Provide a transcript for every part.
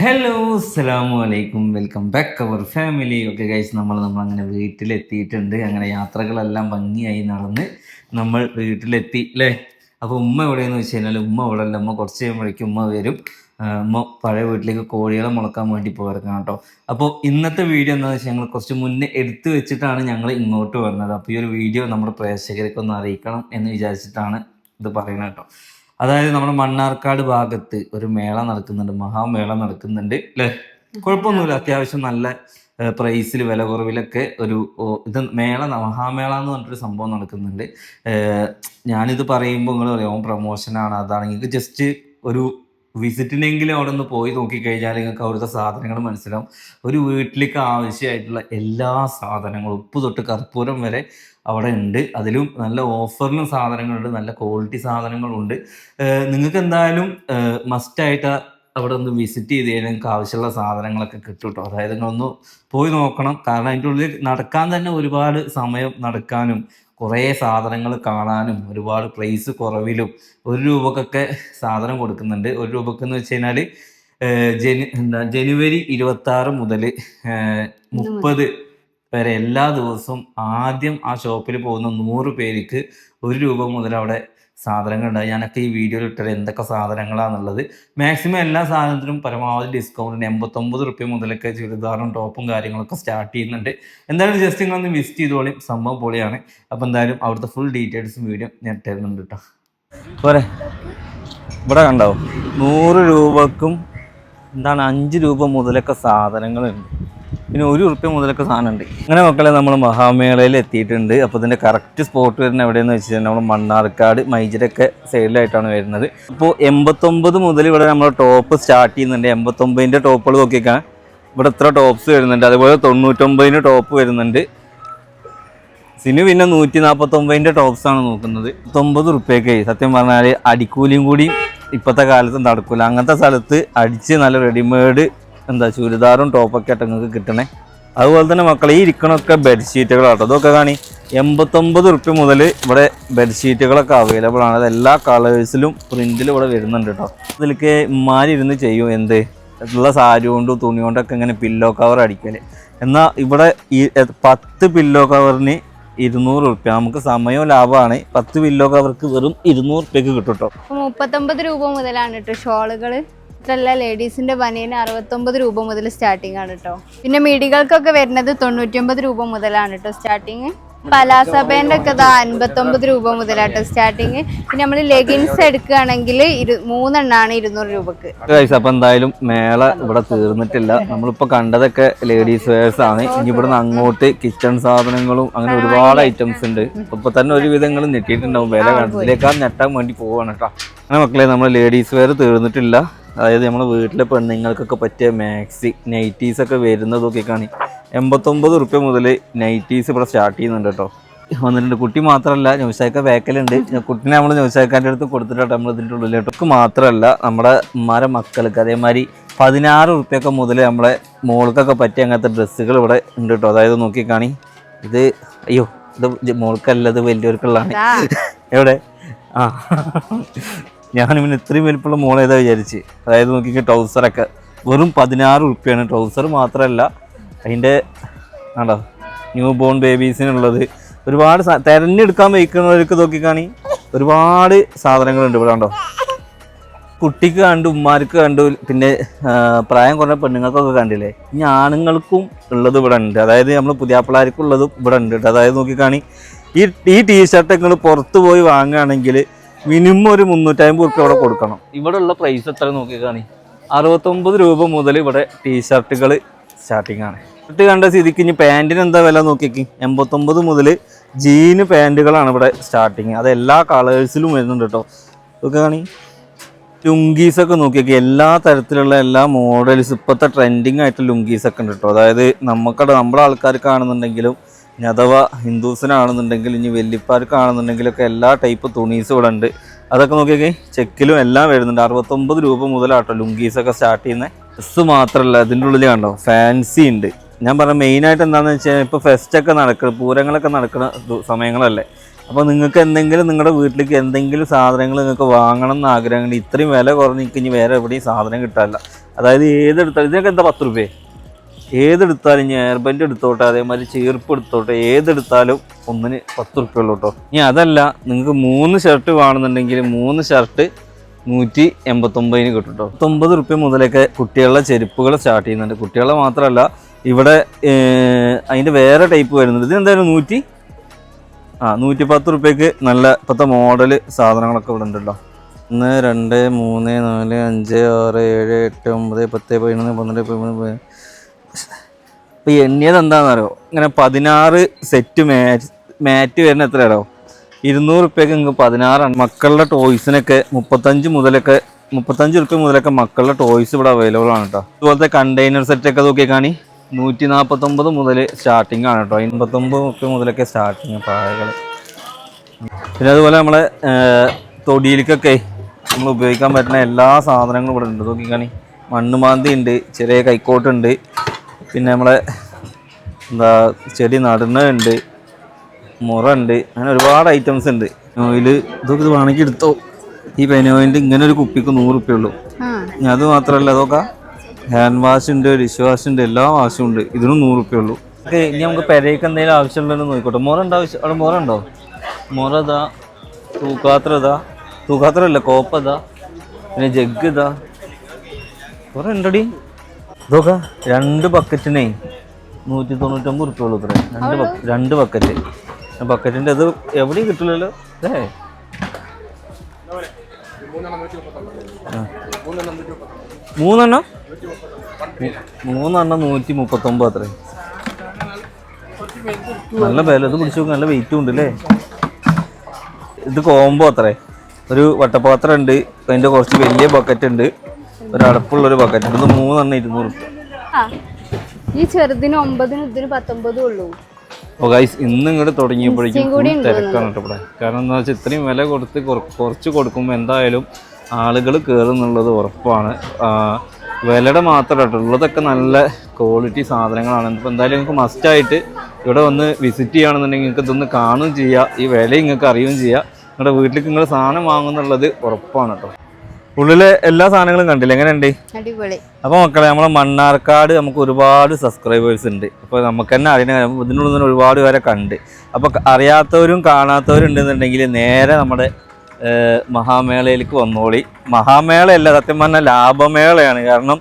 Hello അസ്സലാമു അലൈക്കും. Welcome back അവർ family ഒക്കെ കഴിച്ച് നമ്മൾ നമ്മൾ അങ്ങനെ വീട്ടിലെത്തിയിട്ടുണ്ട്. അങ്ങനെ യാത്രകളെല്ലാം ഭംഗിയായി നടന്ന് നമ്മൾ വീട്ടിലെത്തി അല്ലേ അപ്പോൾ ഉമ്മ എവിടെയെന്ന് വെച്ച് കഴിഞ്ഞാൽ ഉമ്മ ഇവിടെ അല്ല. ഉമ്മ കുറച്ച് കഴിയുമ്പോഴേക്കും ഉമ്മ വരും. ഉമ്മ പഴയ വീട്ടിലേക്ക് കോഴികളെ മുളക്കാൻ വേണ്ടി പോയിരിക്കണം കേട്ടോ അപ്പോൾ ഇന്നത്തെ വീഡിയോ എന്താണെന്ന് വെച്ചാൽ ഞങ്ങൾ കുറച്ച് മുന്നേ എടുത്തു വെച്ചിട്ടാണ് ഞങ്ങൾ ഇങ്ങോട്ട് വന്നത്. അപ്പോൾ ഈ ഒരു വീഡിയോ നമ്മുടെ പ്രേക്ഷകർക്ക് ഒന്ന് അറിയിക്കണം എന്ന് വിചാരിച്ചിട്ടാണ് ഇത് പറയുന്നത് കേട്ടോ അതായത് നമ്മുടെ മണ്ണാർക്കാട് ഭാഗത്ത് ഒരു മേള നടക്കുന്നുണ്ട് മഹാമേള നടക്കുന്നുണ്ട് അല്ലേ കുഴപ്പമൊന്നുമില്ല. അത്യാവശ്യം നല്ല പ്രൈസിൽ വില കുറവിലൊക്കെ ഒരു ഇത് മേള മഹാമേള എന്ന് പറഞ്ഞിട്ടൊരു സംഭവം നടക്കുന്നുണ്ട്. ഞാനിത് പറയുമ്പോൾ നിങ്ങൾ പറയും പ്രൊമോഷനാണ് അതാണ്. നിങ്ങൾക്ക് ജസ്റ്റ് ഒരു വിസിറ്റിനെങ്കിലും അവിടെ ഒന്ന് പോയി നോക്കിക്കഴിഞ്ഞാൽ നിങ്ങൾക്ക് അവിടുത്തെ സാധനങ്ങൾ മനസ്സിലാവും. ഒരു വീട്ടിലേക്ക് ആവശ്യമായിട്ടുള്ള എല്ലാ സാധനങ്ങളും ഉപ്പ് തൊട്ട് കർപ്പൂരം വരെ അവിടെ ഉണ്ട്. അതിലും നല്ല ഓഫറിലും സാധനങ്ങളുണ്ട് നല്ല ക്വാളിറ്റി സാധനങ്ങളുണ്ട്. നിങ്ങൾക്ക് എന്തായാലും മസ്റ്റായിട്ട് അവിടെ ഒന്ന് വിസിറ്റ് ചെയ്ത് കഴിഞ്ഞാൽ നിങ്ങൾക്ക് ആവശ്യമുള്ള സാധനങ്ങളൊക്കെ കിട്ടും കേട്ടോ അതായത് നിങ്ങളൊന്ന് പോയി നോക്കണം. കാരണം അതിന്റെ ഉള്ളിൽ നടക്കാൻ തന്നെ ഒരുപാട് സമയം നടക്കാനും കുറേ സാധനങ്ങൾ കാണാനും ഒരുപാട് പ്രൈസ് കുറവിലും ഒരു രൂപക്കൊക്കെ സാധനം കൊടുക്കുന്നുണ്ട്. ഒരു രൂപക്ക് എന്ന് വെച്ച് കഴിഞ്ഞാൽ ജനു എന്താ ജനുവരി ഇരുപത്തി ആറ് മുതൽ മുപ്പത് വരെ എല്ലാ ദിവസവും ആദ്യം ആ ഷോപ്പിൽ പോകുന്ന നൂറ് പേർക്ക് ഒരു രൂപ മുതൽ അവിടെ സാധനങ്ങൾ ഉണ്ടായി ഞാനൊക്കെ ഈ വീഡിയോയിൽ ഇട്ടത് എന്തൊക്കെ സാധനങ്ങളാണെന്നുള്ളത് മാക്സിമം എല്ലാ സാധനത്തിനും പരമാവധി ഡിസ്കൗണ്ട് എൺപത്തൊമ്പത് റുപ്യ മുതലൊക്കെ ചുരിദാറും ടോപ്പും കാര്യങ്ങളൊക്കെ സ്റ്റാർട്ട് ചെയ്യുന്നുണ്ട്. എന്തായാലും ജസ്റ്റ് നിങ്ങളൊന്ന് വിസിറ്റ് ചെയ്തോളി. സംഭവം പൊളിയാണ്. അപ്പോൾ എന്തായാലും അവിടുത്തെ ഫുൾ ഡീറ്റെയിൽസും വീഡിയോ ഞാൻ തരുന്നുണ്ട് കേട്ടോ പോരെ. ഇവിടെ കണ്ടാവും നൂറ് രൂപക്കും എന്താണ് അഞ്ച് രൂപ മുതലൊക്കെ സാധനങ്ങളുണ്ട്. പിന്നെ ഒരു ഉറുപ്പ്യ മുതലൊക്കെ സാധനം ഉണ്ട് അങ്ങനെ മക്കളെ നമ്മൾ മഹാമേളയിൽ എത്തിയിട്ടുണ്ട്. അപ്പോൾ ഇതിന്റെ കറക്റ്റ് സ്പോട്ട് വരുന്നത് എവിടെയെന്ന് വെച്ച് കഴിഞ്ഞാൽ നമ്മൾ മണ്ണാർക്കാട് മൈജരൊക്കെ സൈഡിലായിട്ടാണ് വരുന്നത്. അപ്പോൾ എൺപത്തൊമ്പത് മുതൽ ഇവിടെ നമ്മൾ ടോപ്പ് സ്റ്റാർട്ട് ചെയ്യുന്നുണ്ട്. എൺപത്തൊമ്പതിന്റെ ടോപ്പുകൾ നോക്കിക്കാൻ ഇവിടെ ഇത്ര ടോപ്സ് വരുന്നുണ്ട്. അതുപോലെ തൊണ്ണൂറ്റൊമ്പതിന് ടോപ്പ് വരുന്നുണ്ട്. സിനു പിന്നെ നൂറ്റി നാൽപ്പത്തൊമ്പതിന്റെ ടോപ്സ് ആണ് നോക്കുന്നത്. തൊമ്പത് റുപ്യക്ക് സത്യം പറഞ്ഞാൽ അടിക്കൂലിയും കൂടി ഇപ്പോഴത്തെ കാലത്ത് നടക്കില്ല. അങ്ങനത്തെ സ്ഥലത്ത് അടിച്ച് നല്ല റെഡിമെയ്ഡ് എന്താ ചുരിദാറും ടോപ്പൊക്കെ ആയിട്ട് നിങ്ങൾക്ക് കിട്ടണേ. അതുപോലെ തന്നെ മക്കളെ ഈ ഇരിക്കണൊക്കെ ബെഡ്ഷീറ്റുകളാട്ടോ അതൊക്കെ കാണി എൺപത്തൊമ്പത് റുപ്യ മുതൽ ഇവിടെ ബെഡ്ഷീറ്റുകളൊക്കെ അവൈലബിൾ ആണ്. അത് എല്ലാ കളേഴ്സിലും പ്രിന്റിൽ ഇവിടെ വരുന്നുണ്ട് കേട്ടോ ഇതിലേക്ക് ഇമ്മാരിരുന്ന് ചെയ്യും എന്ത്? ഉള്ള സാരി കൊണ്ടും തുണി കൊണ്ടൊക്കെ ഇങ്ങനെ പില്ലോ കവർ അടിക്കൽ. എന്നാൽ ഇവിടെ ഈ പത്ത് പില്ലോ കവറിന് ഇരുന്നൂറ് റുപ്യ നമുക്ക് സമയവും ലാഭമാണ്. പത്ത് പില്ലോ കവർക്ക് വെറും ഇരുന്നൂറ് റുപ്യക്ക് കിട്ടും കേട്ടോ മുപ്പത്തൊമ്പത് രൂപ മുതലാണ് കേട്ടോ ഷോളുകൾ. ഇതല്ല ലേഡീസിന്റെ ബനിയന് അറുപത്തൊമ്പത് രൂപ മുതൽ സ്റ്റാർട്ടിംഗ് ആണ് കേട്ടോ പിന്നെ മിടികൾക്കൊക്കെ വരുന്നത് തൊണ്ണൂറ്റിയൊമ്പത് രൂപ മുതലാണ് കേട്ടോ സ്റ്റാർട്ടിങ് പലാസ ഒക്കെ ഇതാ അൻപത്തൊമ്പത് രൂപ മുതലാട്ടോ സ്റ്റാർട്ടിങ് പിന്നെ നമ്മൾ ലെഗിൻസ് എടുക്കുകയാണെങ്കിൽ മൂന്നെണ്ണാണ് ഇരുന്നൂറ് രൂപക്ക്. അപ്പൊ എന്തായാലും മേള ഇവിടെ തീർന്നിട്ടില്ല. നമ്മളിപ്പോ കണ്ടതൊക്കെ ലേഡീസ് വെയർസ് ആണ്. ഇനി ഇവിടുന്ന് അങ്ങോട്ട് കിച്ചൺ സാധനങ്ങളും അങ്ങനെ ഒരുപാട് ഐറ്റംസ് ഉണ്ട്. ഇപ്പൊ തന്നെ ഒരു വിധങ്ങളും ഞെട്ടിയിട്ടുണ്ടാവും. വില കണ്ടതിലേക്കാൾ ഞെട്ടാൻ വേണ്ടി പോവാണ് കേട്ടോ അങ്ങനെ മക്കളെ നമ്മൾ ലേഡീസ് വെയർ തീർന്നിട്ടില്ല. അതായത് നമ്മുടെ വീട്ടിലെ പെണ്ണുങ്ങൾക്കൊക്കെ പറ്റിയ മാക്സി നൈറ്റീസ് ഒക്കെ വരുന്നതൊക്കെ കാണി എൺപത്തൊമ്പത് റുപ്യ മുതൽ നൈറ്റീസ് ഇവിടെ സ്റ്റാർട്ട് ചെയ്യുന്നുണ്ട് കേട്ടോ വന്നിട്ടുണ്ട്. കുട്ടി മാത്രമല്ല ന്യൂസാക്ക വേക്കലുണ്ട് കുട്ടിനെ നമ്മൾ ന്യൂസാക്കാന്റെ അടുത്ത് കൊടുത്തിട്ടാണ് നമ്മൾ ഇതിന്റെ ഉള്ളിൽ ഉള്ളിലോട്ടൊക്കെ മാത്രമല്ല നമ്മുടെ ഉമ്മാരെ മക്കൾക്ക് അതേമാതിരി പതിനാറ് റുപ്യൊക്കെ മുതൽ നമ്മളെ മോൾക്കൊക്കെ പറ്റിയ അങ്ങനത്തെ ഡ്രസ്സുകൾ ഇവിടെ ഉണ്ട് കേട്ടോ അതായത് നോക്കിക്കാണി. ഇത് അയ്യോ ഇത് മോൾക്കല്ല ഇത് വലിയവർക്കുള്ളതാണ്. എവിടെ? ആ. ഞാൻ ഇവന് ഇത്രയും വലിപ്പുള്ള മോൾ ഏതാ വിചാരിച്ച്? അതായത് നോക്കിക്കോ ട്രൗസറൊക്കെ വെറും പതിനാറ് ഉറുപ്പിയാണ്. ട്രൗസർ മാത്രമല്ല അതിന്റെ ആണ്ടോ ന്യൂ ബോൺ ബേബീസിനുള്ളത് ഒരുപാട് തിരഞ്ഞെടുക്കാൻ വയ്ക്കുന്നവർക്ക് നോക്കിക്കാണി ഒരുപാട് സാധനങ്ങളുണ്ട് ഇവിടെ ഉണ്ടോ കുട്ടിക്ക് കണ്ടു ഉമ്മാർക്ക് കണ്ടു പിന്നെ പ്രായം കുറഞ്ഞ പെണ്ണുങ്ങൾക്കൊക്കെ കണ്ടില്ലേ? ഇനി ആണുങ്ങൾക്കും ഉള്ളത് ഇവിടെ ഉണ്ട്. അതായത് നമ്മൾ പുതിയാപ്പിളാർക്കുള്ളതും ഇവിടെ ഉണ്ട് അതായത് നോക്കിക്കാണി ഈ ഈ ടീഷർട്ട് നിങ്ങൾ പുറത്ത് പോയി വാങ്ങുകയാണെങ്കിൽ മിനിമം ഒരു മുന്നൂറ്റമ്പത് റുപ്യ ഇവിടെ കൊടുക്കണം. ഇവിടെ ഉള്ള പ്രൈസ് എത്ര നോക്കിക്കാണി അറുപത്തൊമ്പത് രൂപ മുതൽ ഇവിടെ ടീഷർട്ടുകൾ സ്റ്റാർട്ടിംഗ് ആണ്. ഷർട്ട് കണ്ട സ്ഥിതിക്ക് ഇനി പാന്റിന് എന്താ വില നോക്കിക്ക് എൺപത്തൊമ്പത് മുതൽ ജീന് പാന്റുകളാണ് ഇവിടെ സ്റ്റാർട്ടിങ് അത് എല്ലാ കളേഴ്സിലും വരുന്നുണ്ട് കേട്ടോ. ഇതൊക്കെ കാണി. ലുങ്കീസൊക്കെ നോക്കിയൊക്കെ. എല്ലാ തരത്തിലുള്ള എല്ലാ മോഡൽസ് ഇപ്പോഴത്തെ ട്രെൻഡിങ് ആയിട്ട് ലുങ്കീസൊക്കെ ഉണ്ട് കേട്ടോ. അതായത് നമുക്കടെ നമ്മളെ ആൾക്കാർക്കാണെന്നുണ്ടെങ്കിലും അഥവാ ഹിന്ദുസിനാണെന്നുണ്ടെങ്കിൽ ഇനി വെല്ലിപ്പാർക്കാണെന്നുണ്ടെങ്കിലൊക്കെ എല്ലാ ടൈപ്പ് തുണീസും ഇവിടെ ഉണ്ട് അതൊക്കെ നോക്കിയൊക്കെ ചെക്കിലും എല്ലാം വരുന്നുണ്ട്. അറുപത്തൊമ്പത് രൂപ മുതലാട്ടോ ലുങ്കീസൊക്കെ സ്റ്റാർട്ട് ചെയ്യുന്നത്. ഡ്രസ്സ് മാത്രമല്ല ഇതിന്റെ ഉള്ളിൽ കണ്ടോ ഫാൻസി ഉണ്ട്. ഞാൻ പറഞ്ഞ മെയിനായിട്ട് എന്താണെന്ന് വെച്ചാൽ ഇപ്പോൾ ഫെസ്റ്റൊക്കെ ഒക്കെ നടക്കുന്ന പൂരങ്ങളൊക്കെ നടക്കുന്ന സമയങ്ങളല്ലേ. അപ്പോൾ നിങ്ങൾക്ക് എന്തെങ്കിലും നിങ്ങളുടെ വീട്ടിലേക്ക് എന്തെങ്കിലും സാധനങ്ങൾ നിങ്ങൾക്ക് വാങ്ങണം എന്ന് ആഗ്രഹമുണ്ട് ഇത്രയും വില കുറഞ്ഞ് ഇനി വേറെ എവിടെയും സാധനം കിട്ടാനില്ല. അതായത് ഏതെടുത്താലും ഇതിനൊക്കെ എന്താ പത്ത് റുപ്യ ഏതെടുത്താലും ഇനി എയർ എടുത്തോട്ടെ അതേമാതിരി ചീർപ്പ് എടുത്തോട്ടെ ഏതെടുത്താലും ഒന്നിന് പത്ത് റുപ്യ ഉള്ളൂ കേട്ടോ. ഇനി അതല്ല നിങ്ങൾക്ക് മൂന്ന് ഷർട്ട് വേണമെന്നുണ്ടെങ്കിൽ മൂന്ന് ഷർട്ട് നൂറ്റി എൺപത്തൊമ്പതിന് കിട്ടും കേട്ടോ. പത്തൊമ്പത് റുപ്യ മുതലൊക്കെ കുട്ടികളുടെ ചെരുപ്പുകൾ സ്റ്റാർട്ട് ചെയ്യുന്നുണ്ട്. കുട്ടികളെ മാത്രമല്ല ഇവിടെ അതിന്റെ വേറെ ടൈപ്പ് വരുന്നുണ്ട്. ഇതെന്തായാലും നൂറ്റി ആ നൂറ്റി പത്ത് റുപ്യക്ക് നല്ല ഇപ്പോഴത്തെ മോഡൽ സാധനങ്ങളൊക്കെ ഇവിടെ ഉണ്ടല്ലോ ഒന്ന് രണ്ട് മൂന്ന് നാല് അഞ്ച് ആറ് ഏഴ് എട്ട് ഒമ്പത് പത്ത് പതിനൊന്ന് പന്ത്രണ്ട് പതിമൂന്ന് ഇപ്പൊ എണ്ണിയത് എന്താണെന്നറിയോ? ഇങ്ങനെ പതിനാറ് സെറ്റ് മാറ്റ് മാറ്റ് വരുന്ന എത്രയാണോ ഇരുന്നൂറ് റുപ്യക്ക് നിങ്ങൾക്ക് പതിനാറാണ്. മക്കളുടെ ടോയ്സിനൊക്കെ മുപ്പത്തഞ്ച് മുതലൊക്കെ മുപ്പത്തഞ്ച് റുപ്യ മുതലൊക്കെ മക്കളുടെ ടോയ്സ് ഇവിടെ അവൈലബിൾ ആണ് കേട്ടോ അതുപോലത്തെ കണ്ടെയ്നർ സെറ്റ് ഒക്കെ നോക്കിയാൽ കാണി. നൂറ്റി നാൽപ്പത്തൊമ്പത് മുതൽ സ്റ്റാർട്ടിംഗ് ആണ് കേട്ടോ എൺപത്തൊമ്പത് റുപ്യ മുതലൊക്കെ സ്റ്റാർട്ടിങ് പായകൾ പിന്നെ അതുപോലെ നമ്മളെ തൊടിയിലേക്കൊക്കെ നമ്മൾ ഉപയോഗിക്കാൻ പറ്റുന്ന എല്ലാ സാധനങ്ങളും ഇവിടെ ഉണ്ട്. നോക്കിക്കാണി. മണ്ണുമാന്തി ഉണ്ട് ചെറിയ കൈക്കോട്ടുണ്ട് പിന്നെ നമ്മളെ എന്താ ചെടി നടുന്നുണ്ട് മുറ ഉണ്ട് അങ്ങനെ ഒരുപാട് ഐറ്റംസ് ഉണ്ട്. ഓയിൽ ഇതൊക്കെ ഇത് വേണമെങ്കിൽ എടുത്തോ. ഈ പെനോയിന്റെ ഇങ്ങനെ ഒരു കുപ്പിക്ക് നൂറ് റുപ്യ ഉള്ളൂ. ആ. ഇനി അത് മാത്രമല്ല അതൊക്കെ ഹാൻഡ് വാഷ് ഉണ്ട് ഡിഷ് വാഷ് ഉണ്ട് എല്ലാ വാഷും ഉണ്ട്. ഇതിനും നൂറ് റുപ്യ ഉള്ളൂ. ഓക്കെ ഇനി നമുക്ക് പെരയ്ക്ക് എന്തെങ്കിലും ആവശ്യമുണ്ടെന്ന് നോക്കിക്കോട്ടെ. മുറ ഉണ്ടോ? ആവശ്യം അവിടെ മുറ ഉണ്ടോ? മുറ ഇതാ തൂക്കാത്ര ഇതാ. തൂക്കാത്ര അല്ല കോപ്പ ഇതാ. പിന്നെ ജഗ് ഇതാ. കുറേ ഉണ്ടടി? ഇതൊക്കെ രണ്ട് ബക്കറ്റിനെ നൂറ്റി തൊണ്ണൂറ്റൊമ്പത് റുപ്യ ഉള്ളൂ ഇത്ര. രണ്ട് രണ്ട് ബക്കറ്റ് ബക്കറ്റിന്റെ ഇത് എവിടെയും കിട്ടില്ലല്ലോ അല്ലേ മൂന്നെണ്ണം? മൂന്നെണ്ണം നൂറ്റി മുപ്പത്തൊമ്പത് അത്രേ. നല്ല വില. ഇത് പിടിച്ചു നോക്ക് നല്ല വെയിറ്റും ഉണ്ട് അല്ലേ ഇത് കോമ്പോ അത്രേ. ഒരു വട്ടപ്പാത്രം ഉണ്ട്. അതിന്റെ കുറച്ച് വലിയ ബക്കറ്റ് ഉണ്ട്. ഒരു അടപ്പുള്ള ഒരു ബക്കറ്റ് ഇത് മൂന്നെണ്ണം ഇരുന്നൂറ്. ഈ ചെറുതിന് ഒമ്പതിന് ഇതിന് പത്തൊമ്പതും ഉള്ളൂ. ഓ ഗൈസ് ഇന്ന് ഇങ്ങോട്ട് തുടങ്ങിയപ്പോഴേക്കും തിരക്കാണ് കേട്ടോ ഇവിടെ. കാരണം എന്താ വെച്ചാൽ ഇത്രയും വില കൊടുത്ത് കുറച്ച് കൊടുക്കുമ്പോൾ എന്തായാലും ആളുകൾ കയറുന്നുള്ളത് ഉറപ്പാണ്. വിലയുടെ മാത്രമല്ല ഉള്ളതൊക്കെ നല്ല ക്വാളിറ്റി സാധനങ്ങളാണ്. ഇപ്പോൾ എന്തായാലും നിങ്ങൾക്ക് മസ്റ്റായിട്ട് ഇവിടെ വന്ന് വിസിറ്റ് ചെയ്യുകയാണെന്നുണ്ടെങ്കിൽ നിങ്ങൾക്ക് ഇതൊന്ന് കാണുകയും ചെയ്യുക ഈ വില നിങ്ങൾക്ക് അറിയുകയും ചെയ്യുക നിങ്ങളുടെ വീട്ടിലേക്ക് നിങ്ങൾ സാധനം വാങ്ങുന്നുള്ളത് ഉറപ്പാണ് കേട്ടോ. ഉള്ളിലെ എല്ലാ സാധനങ്ങളും കണ്ടില്ല? എങ്ങനെയുണ്ട്? അടിപൊളി. അപ്പോൾ മക്കളെ നമ്മളെ മണ്ണാർക്കാട് നമുക്ക് ഒരുപാട് സബ്സ്ക്രൈബേഴ്സ് ഉണ്ട്. അപ്പൊ നമുക്ക് തന്നെ അറിയണ ഇതിനുള്ളിൽ നിന്ന് ഒരുപാട് പേരെ കണ്ട്. അപ്പൊ അറിയാത്തവരും കാണാത്തവരും ഉണ്ടെന്നുണ്ടെങ്കിൽ നേരെ നമ്മുടെ മഹാമേളയിലേക്ക് വന്നോളി. മഹാമേളയല്ല സത്യം പറഞ്ഞാൽ ലാഭമേളയാണ്. കാരണം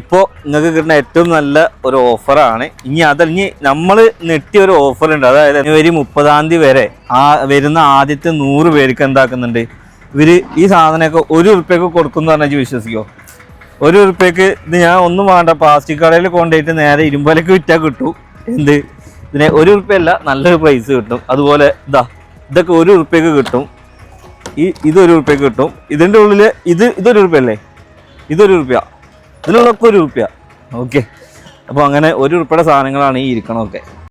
ഇപ്പോൾ നിങ്ങൾക്ക് കിട്ടുന്ന ഏറ്റവും നല്ല ഒരു ഓഫറാണ്. ഇനി അതല്ലെങ്കിൽ നമ്മൾ നെട്ടിയ ഒരു ഓഫറുണ്ട്. അതായത് ജനുവരി മുപ്പതാം തീയതി വരെ ആ വരുന്ന ആദ്യത്തെ നൂറ് പേർക്ക് എന്താക്കുന്നുണ്ട്? ഇവർ ഈ സാധനമൊക്കെ ഒരു ഉറുപ്പ്യക്ക് കൊടുക്കുന്നു പറഞ്ഞാൽ വിശ്വസിക്കോ? ഒരു ഉറുപ്പ്യക്ക് ഇത് ഞാൻ ഒന്നും വേണ്ട പ്ലാസ്റ്റിക് കടയിൽ കൊണ്ടുപോയിട്ട് നേരെ ഇരുമ്പലക്ക് വിറ്റാൽ കിട്ടും. എന്ത്? ഇതിനെ ഒരു ഉറുപ്പ്യല്ല നല്ലൊരു പ്രൈസ് കിട്ടും. അതുപോലെ ഇതാ ഇതൊക്കെ ഒരു ഉറുപ്പ്യക്ക് കിട്ടും. ഈ ഇതൊരു ഉറുപ്പ്യക്ക് കിട്ടും. ഇതിന്റെ ഉള്ളിൽ ഇത് ഇതൊരു ഉറുപ്പ്യ അല്ലേ ഇതൊരു ഉറുപ്പ്യ. ഇതിനുള്ളൊക്കെ ഒരു ഉറുപ്പ്യ. ഓക്കെ. അപ്പോൾ അങ്ങനെ ഒരു ഉറുപ്പ്യയുടെ സാധനങ്ങളാണ് ഈ ഇരിക്കണമൊക്കെ